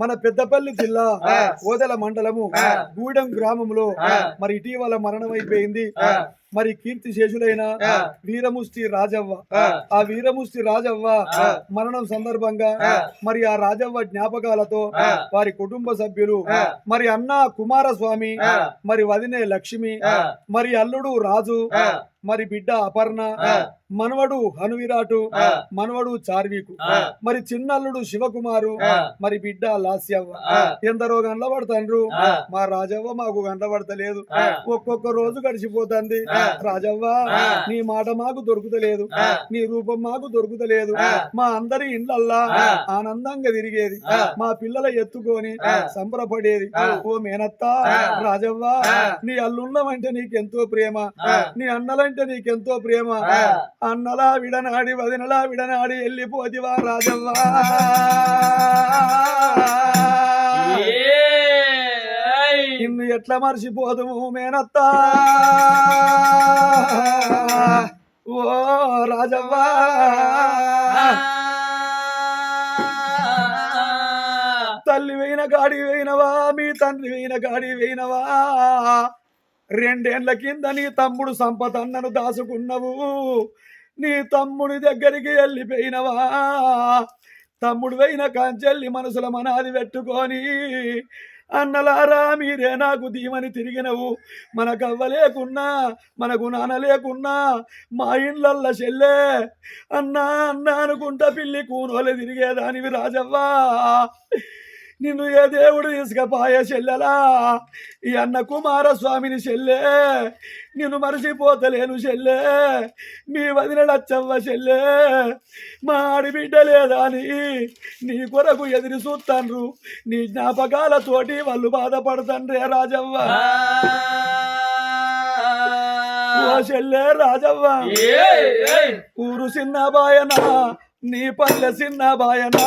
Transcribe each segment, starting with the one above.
మన పెద్దపల్లి జిల్లా ఓదెల మండలము గూడెం గ్రామంలో మరి ఇటీవల మరణం అయిపోయింది మరి కీర్తి శేషులైన వీరముష్టి రాజవ్వ. ఆ. వీరముష్టి రాజవ్వ మరణం సందర్భంగా మరి ఆ రాజవ్వ జ్ఞాపకాలతో వారి కుటుంబ సభ్యులు మరి అన్న కుమారస్వామి మరి వదినే లక్ష్మి మరి అల్లుడు రాజు మరి బిడ్డ అపర్ణ మనవడు హనువిరాటు మనవడు చార్వీకు. మరి చిన్నల్లుడు శివకుమారు మరి బిడ్డ లాస్యవ్వ. ఎందరో గండ్లపడతాండ్రు. మా రాజవ్వ మాకు గండ్లపడతలేదు. ఒక్కొక్క రోజు గడిచిపోతుంది. రాజవ్వ నీ మాట మాకు దొరుకుతలేదు. నీ రూపం మాకు దొరుకుతలేదు. మా అందరి ఇండ్లల్లా ఆనందంగా తిరిగేది. మా పిల్లల ఎత్తుకొని సంబరపడేది. ఓ మేనత్త రాజవ్వ నీ అల్లుండమంటే నీకెంతో ప్రేమ. నీ అన్నలంటే నీకెంతో ప్రేమ. అన్నలా విడనాడి వదినలా విడనాడి వెళ్ళిపోతివా రాజవ్వ? నిన్ను ఎట్లా మర్చిపోదుము మేనత్త? ఓ రాజవ్వ! తల్లి వేయిన గాడి వేయినవా మీ తండ్రి వేయిన గాడి వేయినవా? రెండేండ్ల కింద నీ తమ్ముడు సంపద అన్నను దాచుకున్నవు నీ తమ్ముడి దగ్గరికి వెళ్ళిపోయినవా? తమ్ముడు పోయిన కాంచెల్లి మనసుల మనాది పెట్టుకొని అన్నలారా మీరే నాకు దీమని తిరిగినవు. మనకవ్వ అవ్వలేకున్నా మనకు నాన్న లేకున్నా మా ఇండ్లల్ల చెల్లే అన్నా అన్నా అనుకుంటా పిల్లి కూనోలే తిరిగేదానివి రాజవ్వా. నిన్ను ఏ దేవుడు తీసుకపోయే చెల్లెలా? ఈ అన్న కుమారస్వామిని చెల్లె. నిన్ను మరచిపోతలేను చెల్లె. మీ వదిన లచ్చవ్వ చెల్లె. మా ఆడిబిడ్డ లేదా అని నీ కొరకు ఎదురు చూస్తాండ్రు నీ జ్ఞాపకాలతోటి వాళ్ళు బాధపడుతండ్రే రాజవ్వ. చెల్లె రాజవ్వ. ఊరు చిన్న బాయనా నీ పల్లె చిన్న బాయనా.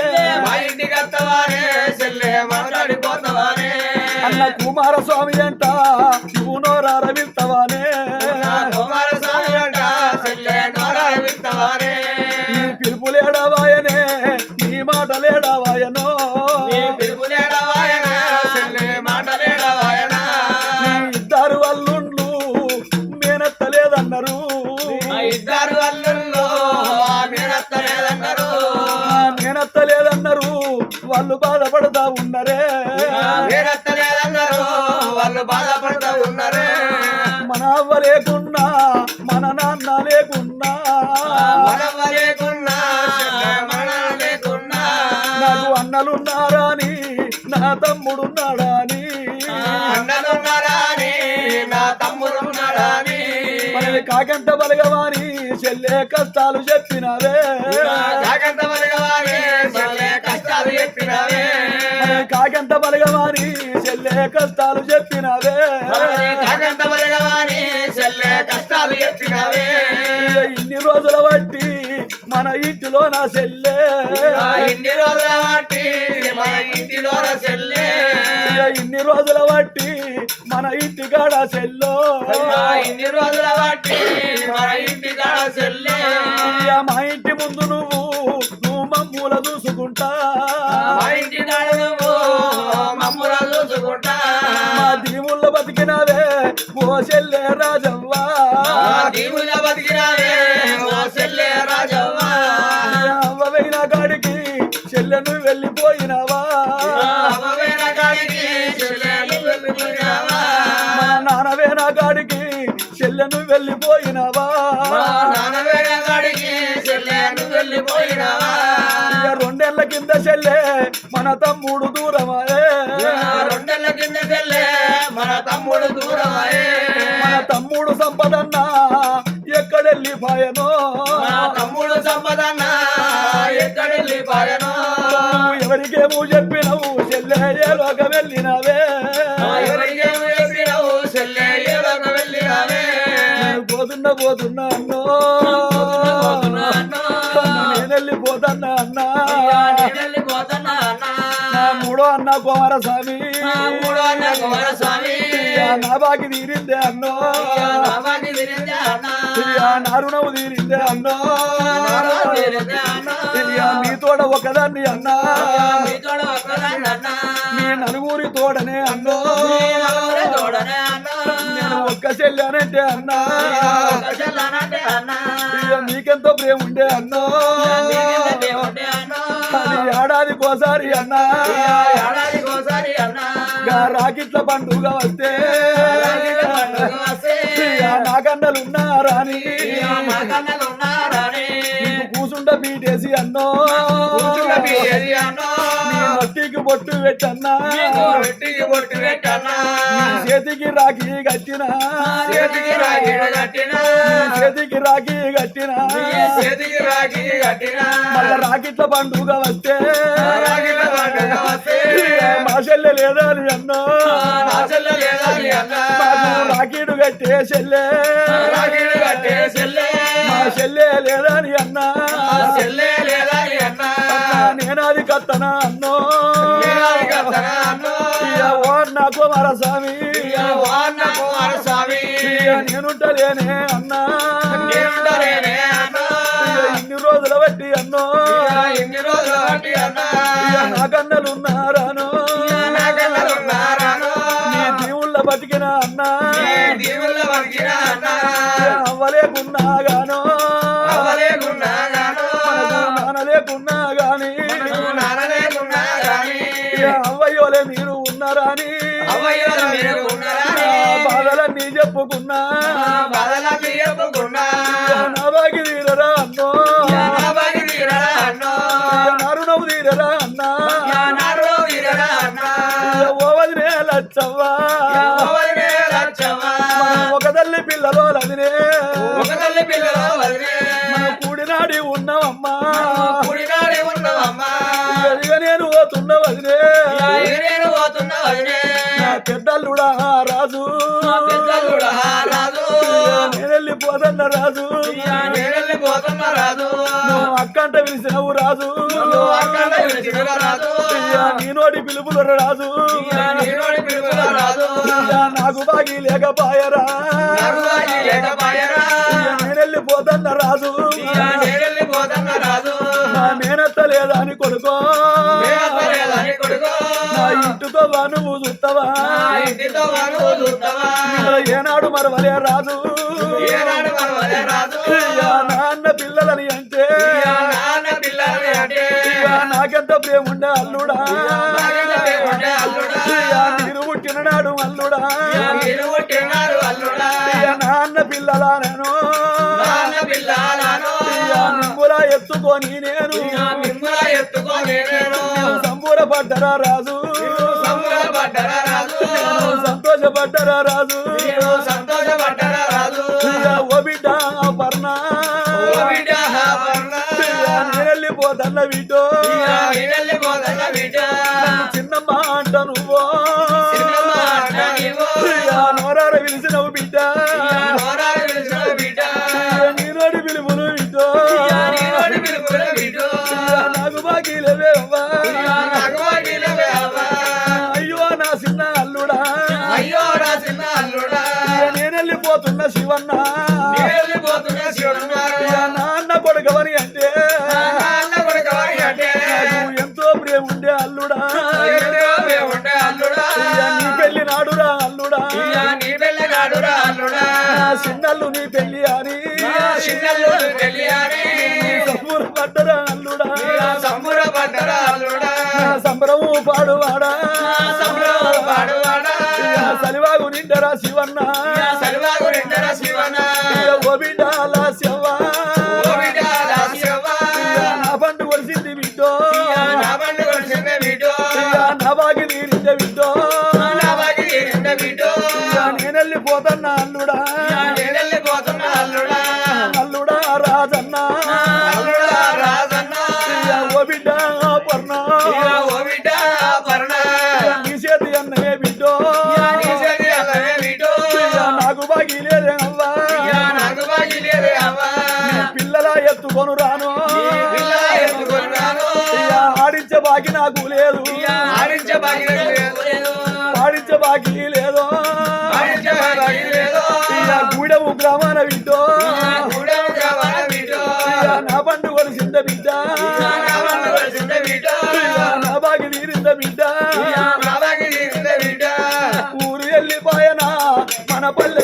మాట్లాడిపోతావానే. అన్న కుమారస్వామి అంట నువ్వు నోరార వింటవానే నీ పిలుపు లేడవాయనే నీ మాట లేడవాయనో. నీ ఇద్దరు అల్లుండ్లు మేనత్తలేదన్నారు. ఇద్దరు మీరత్తలేదన్నారు మేనత్తలేదన్నారు. వాళ్ళు బాధపడతా ఉన్నరే. వాళ్ళు బాధపడుతూ ఉన్నారే. మన అవ్వ లేకున్నా మన నాన్న లేకున్నా. నాకు అన్నలున్నారా అని నా తమ్ముడున్నాడా అని. మనది కాకంట బలగవాని చెల్లె కష్టాలు చెప్పినవే. కష్టాలు చెప్పినవే. కష్టాలు చెప్పినవే. ఇన్ని రోజుల బట్టి మన ఇంటిలో నా చెల్లె. ఆ ఇన్ని రోజుల బట్టి మన ఇంటిలో చెల్లె. ఇక ఇన్ని రోజుల బట్టి మన ఇంటి కాడ చెల్లో. ఆ ఇన్ని రోజుల బట్టి మన ఇంటి కాడ చెల్లె. ఇక మా ఇంటి ముందు నువ్వు నువ్వు మమ్మూల చూసుకుంటా. మా ఇంటి కాడ నువ్వు మా దీవుల్లో బతికినవే ఓ చెల్లె రాజవ్వా. దీవుల బతికినావే ఓ చెల్లె రాజవ్వ. అవ్వవైన కాడికి చెల్లెను వెళ్ళిపోయినావా. కాడికి కాడికి చెల్లెను వెళ్ళిపోయినావా. రెండేళ్ళ కింద చెల్లె మన తమ్ముడు దూరమాయే. తమ్ముడు దూరమాయే. మన తమ్ముడు సంపదన్న ఎక్కడెళ్ళిపోయనో నా తమ్ముడు సంపదన్న పాయను? నువ్వు ఎవరికేమో చెప్పినవు చెల్లె ఏ లోక వెళ్ళినవే. ఎవరికేమో చెప్పినవు చెల్లె ఏ లోక వెళ్ళినావే. నేను పోతున్నా పోతున్నా అన్నో. మూడో అన్న కుమారస్వామి. మూడో అన్న కుమారస్వామి. నా బాకి తీరిందే అన్నో. నా రుణము తీరిందే అన్నో. నీ తోడ ఒకదాన్ని అన్నా. మీ తోడ ఒక్కదాన్ని అన్నా. నీ నలుగురి తోడనే అన్నో. తోడనే. నేను ఒక్క చెల్లెనంటే అన్నా. నీకెంతో ప్రేమ ఉండే అన్నో. ఏడాదికోసారి అన్నా ఏడాదికోసారి అన్నా. రాకిట్ల పండుగ వస్తే నాకన్నలున్నారని ఉన్నారని కూసుండ బీటేసి అన్నో కూర్చున్న బొట్టు పెట్టన్నా బొట్టు పెట్టన్నా. చేతికి రాఖీ కట్టిన చేతికి రాగిడ కట్టినా. చేతికి రాఖీ కట్టిన చేతికి రాగి కట్టినా. మళ్ళా రాకిట్ల పండుగ వస్తే రాగిళ్ళ పండుగ వస్తే మా చెల్లె లేదా అని అన్నో చెల్లె లేదా రాకీడు కట్టే చెల్లె కట్టే చెల్లె. మా చెల్లె లేదా అని అన్నా చెల్లె లేదా అన్న. నేనాది కత్తనా అన్నో నేనాది కత్తనా అన్నో. ఓ నా కుమారస్వామి నేనుంటలేనే అన్నా. ఇన్ని రోజుల బట్టి అన్నో. ఇన్ని రోజులు బట్టి అన్నా. ఇయ్య నా కన్నలున్నారాను నా కన్నలు ఉన్నారాను. బతికిన అన్నా. వెళ్ళిపోతున్న రాజు నేను వెళ్ళిపోతున్నా రాజు. అక్కంట పిలిచినవు రాజు అక్కడ పిలిచిన రాజు. ఇయ్యా, నీ నోటి పిలుపులు రాజు నాకు బాగి లేకపాయరా నాకు బాగి లేకపాయరా. ఇయ్యా, నేను వెళ్ళిపోతున్న రాజు ఇక నేను వెళ్ళిపోతున్నా రాజు. నా మేనత్త లేదా అని కొడుకో ఇంటితో నువ్వు చూస్తావా? ఏనాడు మరవలే రాజు ఏనాడు నాన్న పిల్లలని అంటే. నాకెంత ప్రేమ ఉండే అల్లుడా. మీరు పుట్టినారు అల్లుడా. నాన్న పిల్లలా నేను. మిమ్మల ఎత్తుకొని నేను. సంబూరపడ్డరా రాజు. సంతోషపడ్డరా రాజు. సంతోషపడ్డరా బిడ్డ. చిన్నమ్మ అంట నువ్వు నోరార పిలిచినవు బిడ్డ ఇక నోరాలు పిలిచిన బిడ్డ. ఇయ్యా, నీ నోటి పిలుపులు. ఇయ్యా, నాకు. అయ్యో నా చిన్న అల్లుడా అయ్యో నా చిన్న అల్లుడా. నేను వెళ్ళిపోతున్న శివన్న చిన్నల్లుడు తెలియని సంబూరపడ్డరా అల్లుడా ఇక సంబరపడ్డరా అల్లుడా. సంబరము పాడువాడా నా సంబరం పాడువాడా. సలివాగు నిండరా శివన్న ఎత్తుకొని రాను ఆడించే బాకి నాకు లేదు. ఆడించే బాకి లేదు. గూడెము గ్రామాన వింటో నా పండు కొలిసింద బిడ్డ. నా బాకి తీరింద బిడ్డ. ఊరు వెళ్ళిపోయనా? మన పల్లె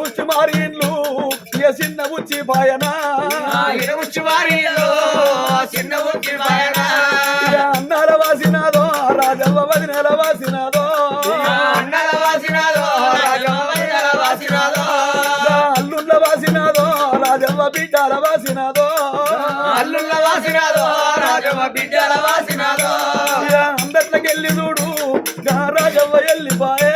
వీర ఉచ్చి మారి ఇండ్లు ఇక చిన్న ఉచ్చి పాయనా. ఇరుముచ్చు వారిలో చిన్న ఉచ్చి పాయనా. అన్నాల వాసినాదో రాజవ్వ వదినల వాసినాదో. అన్నల వాసినాదో రాజమ్మ వదినల వాసినాదో. అల్లుళ్ళ వాసినాదో రాజవ్వ బిడ్డల వాసినాదో. అల్లుళ్ళ వాసినాదో రాజమ్మ బిడ్డల వాసినాదో. అందట్లకెళ్ళి చూడు గా రాజవ్వ వెళ్ళిపాయే